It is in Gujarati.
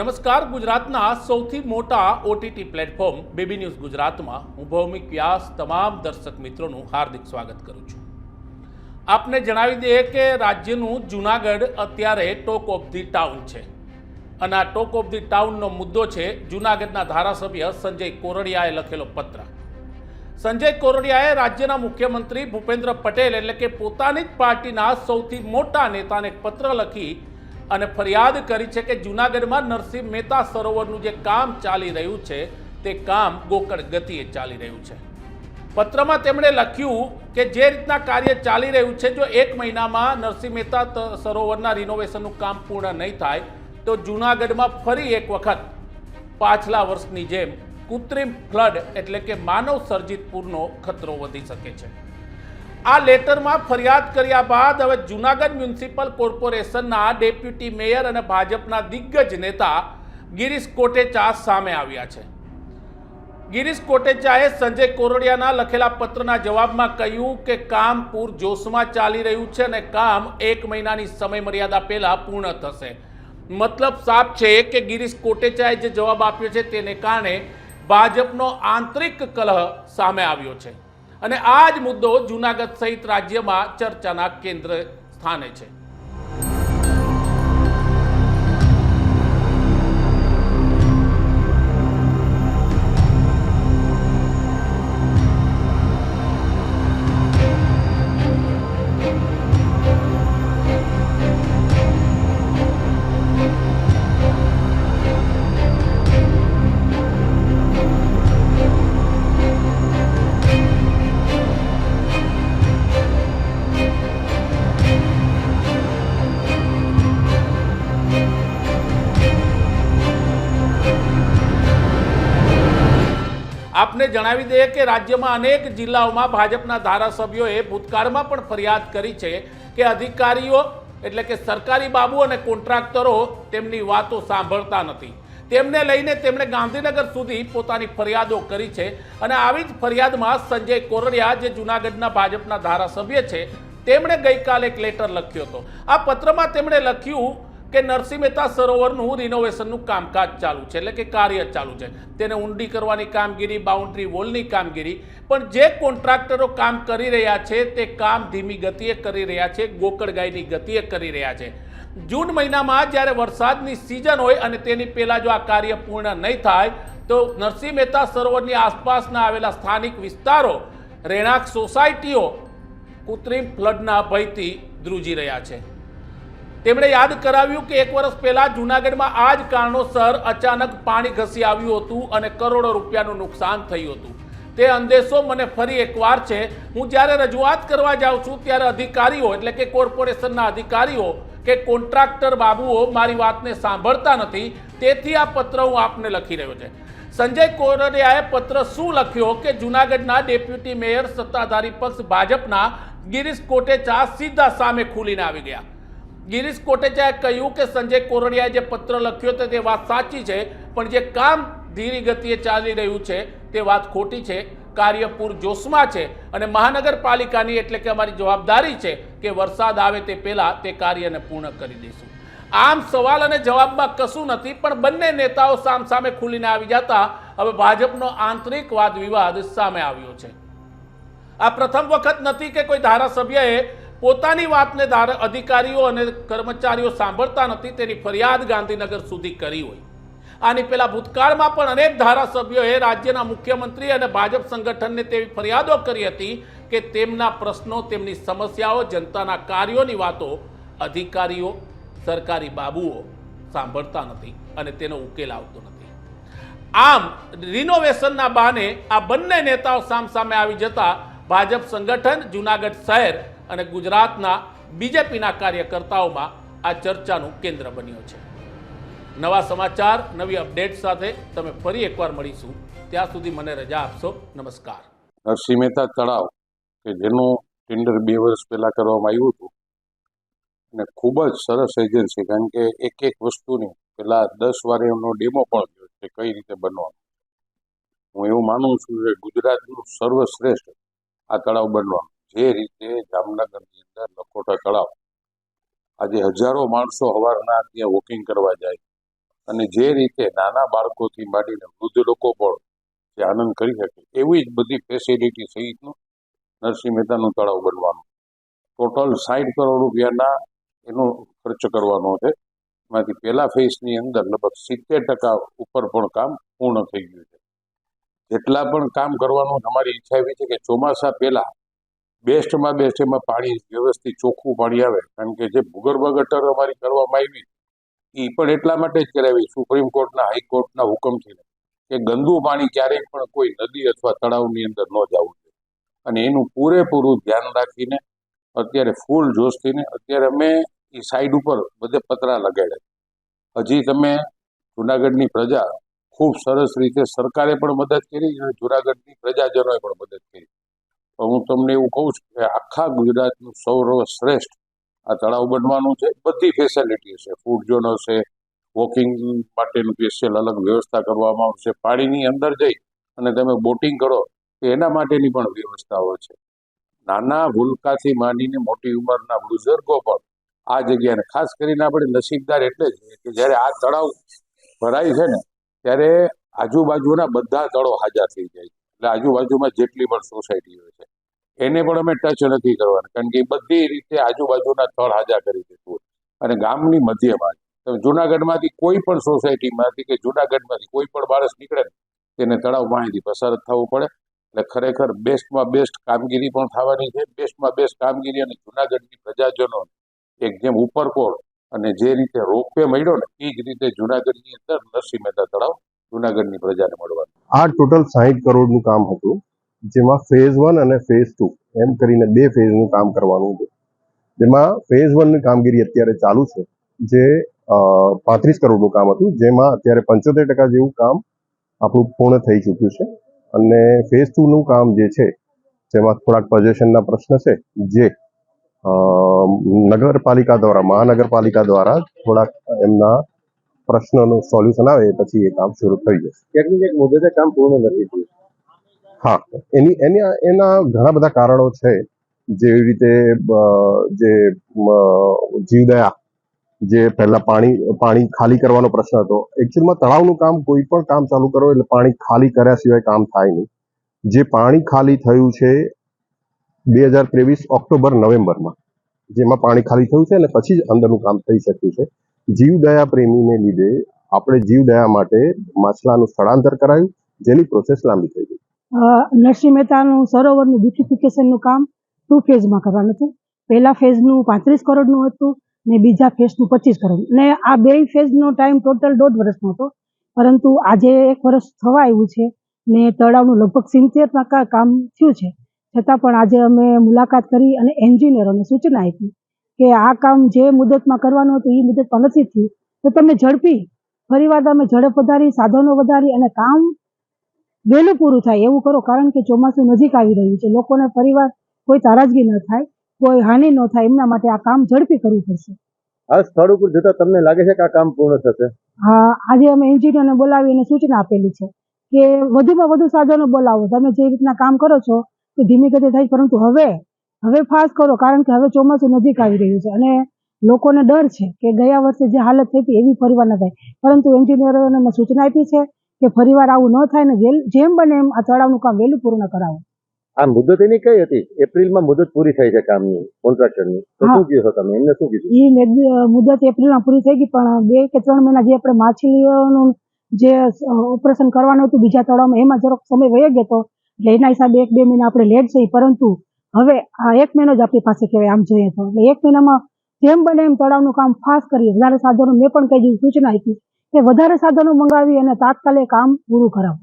નમસ્કાર, ગુજરાતના સૌથી મોટા ઓટીટી પ્લેટફોર્મ બેબી ન્યૂઝ ગુજરાતમાં હું ભૌમિક વ્યાસ, તમામ દર્શક મિત્રોનું હાર્દિક સ્વાગત કરું છું. આપને જણાવી દઈએ કે રાજ્યનું જૂનાગઢ અત્યારે ટોક ઓફ ધી ટાઉન છે. અને આ ટોક ઓફ ધી ટાઉનનો મુદ્દો છે જૂનાગઢના ધારાસભ્ય સંજય કોરડિયાએ લખેલો પત્ર. સંજય કોરડિયાએ રાજ્યના મુખ્યમંત્રી ભૂપેન્દ્ર પટેલ એટલે કે પોતાની જ પાર્ટીના સૌથી મોટા નેતાને પત્ર લખી અને ફરિયાદ કરી છે કે જૂનાગઢમાં નરસિંહ મહેતા સરોવરનું જે કામ ચાલી રહ્યું છે, તે કામ ગોકળ ગતિએ ચાલી રહ્યું છે. પત્રમાં તેમણે લખ્યું કે જે રીતના કાર્ય ચાલી રહ્યું છે, જો એક મહિનામાં નરસિંહ મહેતા સરોવરના રિનોવેશનનું કામ પૂર્ણ નહીં થાય, તો જૂનાગઢમાં ફરી એક વખત પાછલા વર્ષની જેમ કૃત્રિમ ફ્લડ એટલે કે માનવ સર્જિત પૂરનો ખતરો વધી શકે છે. આ લેટરમાં ફરિયાદ કર્યા બાદ હવે જૂનાગઢ મ્યુનિસિપલ કોર્પોરેશનના ડેપ્યુટી મેયર અને ભાજપના દિગ્ગજ નેતા ગિરીશ કોટેચા સામે આવ્યા છે. ગિરીશ કોટેચાએ સંજય કોરડિયાના લખેલા પત્રના જવાબમાં કહ્યું કે કામ પૂર જોશમાં ચાલી રહ્યું છે અને કામ એક મહિનાની સમયમર્યાદા પહેલાં પૂર્ણ થશે. મતલબ સાફ છે કે ગિરીશ કોટેચાએ જે જવાબ આપ્યો છે તેને કારણે ભાજપનો આંતરિક કલહ સામે આવ્યો છે. અને આ જ મુદ્દો જૂનાગઢ સહિત રાજ્યમાં ચર્ચાના કેન્દ્ર સ્થાને છે. જણાવી દઈએ કે રાજ્યમાં અનેક જિલ્લાઓમાં ભાજપના ધારાસભ્યોએ ભૂતકાળમાં પણ ફરિયાદ કરી છે કે અધિકારીઓ, એટલે કે સરકારી બાબુ અને કોન્ટ્રાક્ટરો તેમની વાતો સાંભળતા નથી. તેમને લઈને તેમણે ગાંધીનગર સુધી પોતાની ફરિયાદો કરી છે અને આવી જ ફરિયાદમાં સંજય કોરડિયા, જે જૂનાગઢના ભાજપના ધારાસભ્ય છે, તેમણે ગઈકાલે એક લેટર લખ્યો હતો. આ પત્રમાં તેમણે લખ્યું કે નરસિંહ મહેતા સરોવરનું રિનોવેશનનું કામકાજ ચાલુ છે, એટલે કે કાર્ય ચાલુ છે. તેને ઊંડી કરવાની કામગીરી બાઉન્ડ્રી વોલની કામગીરી, પણ જે કોન્ટ્રાક્ટરો કામ કરી રહ્યા છે, તે કામ ધીમી ગતિએ કરી રહ્યા છે ગોકળગાયની ગતિએ કરી રહ્યા છે. જૂન મહિનામાં જ્યારે વરસાદની સિઝન હોય અને તેની પહેલાં જો આ કાર્ય પૂર્ણ નહીં થાય, તો નરસિંહ મહેતા સરોવરની આસપાસના આવેલા સ્થાનિક વિસ્તારો, રહેણાંક સોસાયટીઓ કૃત્રિમ ફ્લડના ભયથી ધ્રુજી રહ્યા છે. તેમણે યાદ કરાવ્યું કે એક વર્ષ પહેલા જૂનાગઢમાં આ જ કારણોસર અચાનક પાણી ઘસી આવ્યું હતું અને કરોડો રૂપિયાનું નુકસાન થયું હતું. તે અંદેશો મને ફરી એકવાર છે. હું જ્યારે રજૂઆત કરવા જાઉં છું ત્યારે અધિકારીઓ એટલે કે કોર્પોરેશનના અધિકારીઓ કે કોન્ટ્રાક્ટર બાબુઓ મારી વાતને સાંભળતા નથી. તેથી આ પત્ર હું આપને લખી રહ્યો છે. સંજય કોરડિયાએ પત્ર શું લખ્યો કે જૂનાગઢના ડેપ્યુટી મેયર સત્તાધારી પક્ષ ભાજપના ગિરીશ કોટેચા સીધા સામે ખુલીને આવી ગયા. ગિરીશ કોટેચાએ કહ્યું કે સંજય કોરડિયાએ જે પત્ર લખ્યો હતો તે વાત સાચી છે, પણ જે કામ ધીરી ગતિએ ચાલી રહ્યું છે તે વાત ખોટી છે, કાર્ય પૂર જોશમાં છે અને મહાનગરપાલિકાની એટલે કે અમારી જવાબદારી છે કે વરસાદ આવે તે પહેલાં તે કાર્યને પૂર્ણ કરી દઈશું. આમ સવાલ અને જવાબમાં કશું નથી, પણ બંને નેતાઓ સામસામે ખુલીને આવી જતા હવે ભાજપનો આંતરિક વાદ વિવાદ સામે આવ્યો છે. આ પ્રથમ વખત નથી કે કોઈ ધારાસભ્યએ પોતાની વાતને અધિકારીઓ અને કર્મચારીઓ સાંભળતા નથી, તેની ફરિયાદ ગાંધીનગર સુધી કરી હોય. આની પેલા ભૂતકાળમાં પણ અનેક ધારાસભ્યોએ રાજ્યના મુખ્યમંત્રી અને ભાજપ સંગઠનને તેવી ફરિયાદો કરી હતી કે તેમના પ્રશ્નો, તેમની સમસ્યાઓ, જનતાના કાર્યોની વાતો અધિકારીઓ, સરકારી બાબુઓ સાંભળતા નથી અને તેનો ઉકેલ આવતો નથી. આમ, રિનોવેશનના બહાને આ બંને નેતાઓ સામસામે આવી જતા ભાજપ સંગઠન જૂનાગઢ શહેર અને ગુજરાતના બીજેપીના કાર્યકર્તાઓમાં આ ચર્ચાનું કેન્દ્ર બન્યો છે. નવા સમાચાર, નવી અપડેટ સાથે તમે ફરી એકવાર મળીશું. ત્યાં સુધી મને રજા આપશો. નમસ્કાર. નરસિંહ મહેતા તળાવ, કે જેનું ટેન્ડર બે વર્ષ પહેલા કરવામાં આવ્યું હતું. અને ખૂબ જ સરસ એજન્સી કારણ કે એક એક વસ્તુની પેલા દસ વાર એમનો ડેમો પણ થયો કે કઈ રીતે બનવાનું. હું એવું માનું છું કે ગુજરાતનું સર્વશ્રેષ્ઠ આ તળાવ બનવાનું. જે રીતે જામનગરની અંદર લખોટા તળાવ, આજે હજારો માણસો સવારના ત્યાં વોકિંગ કરવા જાય અને જે રીતે નાના બાળકોથી માંડીને વૃદ્ધ લોકો પણ જે આનંદ કરી શકે, એવી જ બધી ફેસિલિટી સહિતનું નરસિંહ મહેતાનું તળાવ બનવાનું. ટોટલ સાઠ કરોડ રૂપિયાના એનો ખર્ચ કરવાનો છે. એમાંથી પહેલા ફેઝની અંદર લગભગ સિત્તેર ટકા ઉપર પણ કામ પૂર્ણ થઈ ગયું છે. જેટલા પણ કામ કરવાનું, અમારી ઈચ્છા એવી છે કે ચોમાસા પહેલા બેસ્ટમાં બેસ્ટ એમાં પાણી વ્યવસ્થિત ચોખ્ખું પાણી આવે. કારણ કે જે ભૂગર્ભ ગટર અમારી કરવામાં આવી એ પણ એટલા માટે જ કરાવી. સુપ્રીમ કોર્ટના હાઈકોર્ટના હુકમથી કે ગંદુ પાણી ક્યારેય પણ કોઈ નદી અથવા તળાવની અંદર ન જવું જોઈએ. અને એનું પૂરેપૂરું ધ્યાન રાખીને, અત્યારે ફૂલ જોશથીને, અત્યારે અમે એ સાઈડ ઉપર બધે પતરા લગાડ્યા. હજી તમે જુનાગઢની પ્રજા ખૂબ સરસ રીતે સરકારે પણ મદદ કરી અને જુનાગઢની પ્રજાજનોએ પણ મદદ કરી. હું તમને એવું કહું છું કે આખા ગુજરાતનું સૌર્વશ્રેષ્ઠ આ તળાવ બનવાનું છે. બધી ફેસિલિટી હશે. ફૂડ ઝોન હશે વોકિંગ માટેનું સ્પેશિયલ અલગ વ્યવસ્થા કરવામાં આવશે. પાણીની અંદર જઈ અને તમે બોટિંગ કરો તો એના માટેની પણ વ્યવસ્થાઓ છે. નાના ભૂલકાથી માંડીને મોટી ઉંમરના બુઝુર્ગો પણ આ જગ્યાને, ખાસ કરીને આપણે નસીબદાર એટલે જ કે જ્યારે આ તળાવ ભરાય છે ને, ત્યારે આજુબાજુના બધા તળો હાજર થઈ જાય એટલે આજુબાજુમાં જેટલી પણ સોસાયટી છે એને પણ અમે ટચ નથી કરવાના. કારણ કે બધી રીતે આજુબાજુના સ્થળ હાજા કરી દીધું અને ગામની મધ્યમાં તમે જુનાગઢમાંથી કોઈ પણ સોસાયટીમાંથી કે જુનાગઢમાંથી કોઈ પણ માણસ નીકળે ને, તેને તળાવ માહિતી પસાર થવું પડે. એટલે ખરેખર બેસ્ટમાં બેસ્ટ કામગીરી પણ થવાની છે. બેસ્ટમાં બેસ્ટ કામગીરી અને જુનાગઢની પ્રજાજનો એક જેમ ઉપરકોટ અને જે રીતે રોપવે મળ્યો ને, એ જ રીતે જુનાગઢની અંદર નરસિંહ મહેતા તળાવ જુનાગઢની પ્રજાને મળવાનું. આ ટોટલ સાહીઠ કરોડનું કામ હતું. જેમાં ફેઝ વન અને ફેઝ ટુ એમ કરીને બે ફેઝનું કામ કરવાનું હતું જેમાં ફેઝ વનની કામગીરી અત્યારે ચાલુ છે, જે પાંત્રીસ કરોડનું કામ હતું, જેમાં અત્યારે પંચોતેર ટકા જેવું કામ આપણું પૂર્ણ થઈ ચૂક્યું છે. અને ફેઝ ટુનું કામ જે છે, જેમાં થોડાક પોઝેશનના પ્રશ્ન છે, જે નગરપાલિકા દ્વારા, મહાનગરપાલિકા દ્વારા થોડાક એમના પ્રશ્નોનું સોલ્યુશન આવે પછી એ કામ શરૂ થઈ જશે. ક્યાંક ને ક્યાંક કામ પૂર્ણ નથી થયું. હા. એની એની એના ઘણા બધા કારણો છે. જેવી રીતે જે જીવદયા, જે પહેલા પાણી પાણી ખાલી કરવાનો પ્રશ્ન હતો. એકચ્યુઅલમાં તળાવનું કામ કોઈ પણ કામ ચાલુ કરો એટલે પાણી ખાલી કર્યા સિવાય કામ થાય નહીં. જે પાણી ખાલી થયું છે બે હજાર ત્રેવીસ ઓક્ટોબર, નવેમ્બરમાં. જેમાં પાણી ખાલી થયું છે અને પછી જ અંદરનું કામ થઈ શક્યું છે. જીવદયા પ્રેમીને લીધે આપણે જીવદયા માટે માછલાનું સ્થળાંતર કરાયું, જેની પ્રોસેસ લાંબી થઈ ગઈ. નરસિંહ મહેતાનું સરોવરનું બ્યુટિફિકેશનનું કામ ટુ ફેઝમાં કરવાનું હતું. પહેલા ફેઝનું પાંત્રીસ કરોડનું હતું ને બીજા ફેઝનું પચીસ કરોડ. ને આ બે ફેઝનો ટાઈમ ટોટલ દોઢ વર્ષનો હતો. પરંતુ આજે એક વર્ષ થવા આવ્યું છે ને તળાવનું લગભગ સિત્તેર ટકા કામ થયું છે. છતાં પણ આજે અમે મુલાકાત કરી અને એન્જિનિયરોને સૂચના આપી કે આ કામ જે મુદતમાં કરવાનું હતું એ મુદતમાં નથી થયું. તો તમે ઝડપી ફરીવાર તમે ઝડપ વધારી, સાધનો વધારી અને કામ વહેલું પૂરું થાય એવું કરો. કારણ કે ચોમાસું નજીક આવી રહ્યું છે. લોકોને ફરીવાર કોઈ તારાજગી ન થાય કોઈ હાનિ ન થાય. એમના માટે આ કામ ઝડપી કરવું પડશે. આ સ્થળ ઉપર જતા તમને લાગે છે કે આ કામ પૂર્ણ થશે? હા આજે અમે એન્જિનિયરને બોલાવીને સૂચના આપેલી છે કે વધુમાં વધુ સાધનો બોલાવો. તમે જે રીતના કામ કરો છો તે ધીમી ગતિ થાય પરંતુ હવે હવે ફાસ્ટ કરો કારણ કે હવે ચોમાસું નજીક આવી રહ્યું છે. અને લોકોને ડર છે કે ગયા વર્ષે જે હાલત થઈ હતી એવી ફરીવાર ન થાય. પરંતુ એન્જિનિયરોને મેં સૂચના આપી છે કે ફરીવાર આવું ન થાય ને જેમ બને એમ આ તળાવનું કામ વહેલું પૂર્ણ કરાવો. આ મુદત એની કઈ હતી? એપ્રિલમાં મુદત પૂરી થઈ છે કામની કોન્ટ્રાક્ટરની. તો. શું કીધું તમે? એમને શું કીધું? એ મુદત એપ્રિલમાં પૂરી થઈ ગઈ પણ બે કે ત્રણ મહિના જે આપણે માછલીઓનું જે ઓપરેશન કરવાનું હતું બીજા તળાવમાં એમાં જરાક સમય વહી ગયો હતો એટલે એના હિસાબે એક બે મહિના આપણે લેટ છે પરંતુ હવે આ એક મહિનો જ આપણી પાસે કહેવાય આમ જોઈએ તો. એટલે એક મહિનામાં જેમ બને એમ તળાવનું કામ ફાસ્ટ કરીએ. વધારે સાધનો મેં પણ કહી દીધું સૂચના આપી. કે વધારે સાધનો મંગાવી અને તાત્કાલિક કામ પૂરું કરાવો.